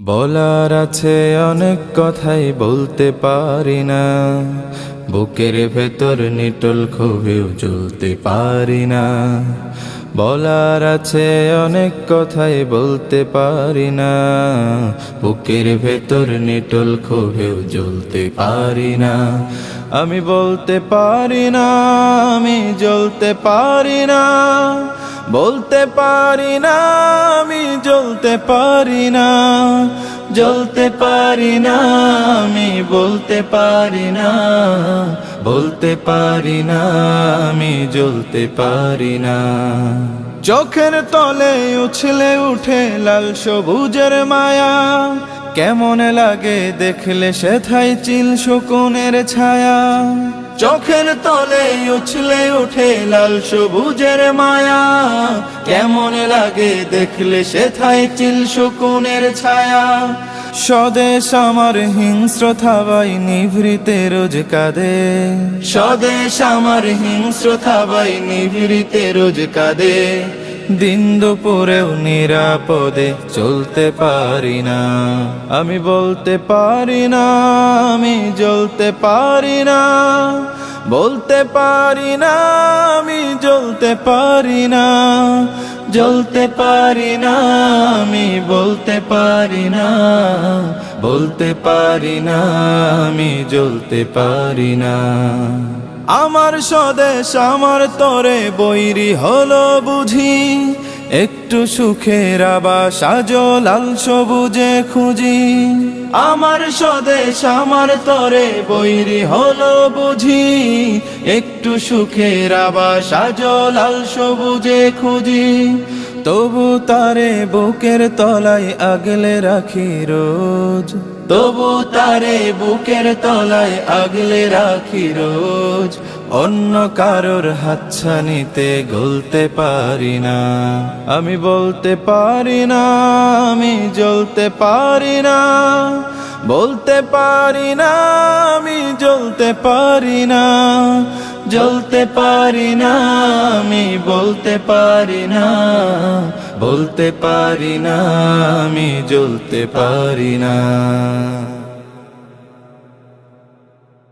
বলার আছে অনেক কথাই বলতে পারি না। বুকের ভেতর নিটল ক্ষোভেও জ্বলতে পারি না। বলার আছে অনেক কথাই বলতে পারি না। বুকের ভেতর নিটল ক্ষোভেও জ্বলতে পারি না। আমি বলতে পারি না, আমি জ্বলতে পারি না। বলতে পারি না, আমি জ্বলতে পারি না। জ্বলতে পারি না, আমি বলতে পারি না। বলতে পারি না, আমি জ্বলতে পারি না। চোখের তলে উছলে উঠে লাল সবুজের মায়া। কেমন লাগে দেখলে সেথায় চিল শকুনের ছায়া। চোখের তলে উছলে উঠে লাল সবুজের মায়া। কেমন লাগে দেখলে সে থাই চিল শকুনের ছায়া। স্বদেশ আমার হিংস্র থাবাই নিভৃতে রোজ কাঁদে। স্বদেশ আমার হিংস্র থাবাই নিভৃতে রোজ কাঁদে। দিন দুপুরেও নিরাপদে চলতে পারি না। আমি বলতে পারি না, আমি জ্বলতে পারি না। বলতে পারি না, আমি জ্বলতে পারি না। জ্বলতে পারি না, আমি বলতে পারি না। বলতে পারি না, আমি জ্বলতে পারি না। আমার স্বদেশ, আমার তরে বৈরি হলো বুঝি। একটু সুখের আবাস আজ লাল সবুজে খুঁজি। আমার স্বদেশ, আমার তরে বৈরি হলো বুঝি। একটু সুখের আবাস আজ লাল সবুজে খুঁজি। তবু তারে বুকের তলায় আগলে রাখি রোজ। তবু তারে বুকের তলায় আগলে রাখি রোজ। অন্য কারোর হাতছানিতে গলতে পারি না। আমি বলতে পারি না, আমি জ্বলতে পারি না। বলতে পারি না, আমি জ্বলতে পারি না। জ্বলতে পারি না আমি বলতে পারি না বলতে পারি না আমি জ্বলতে পারি না।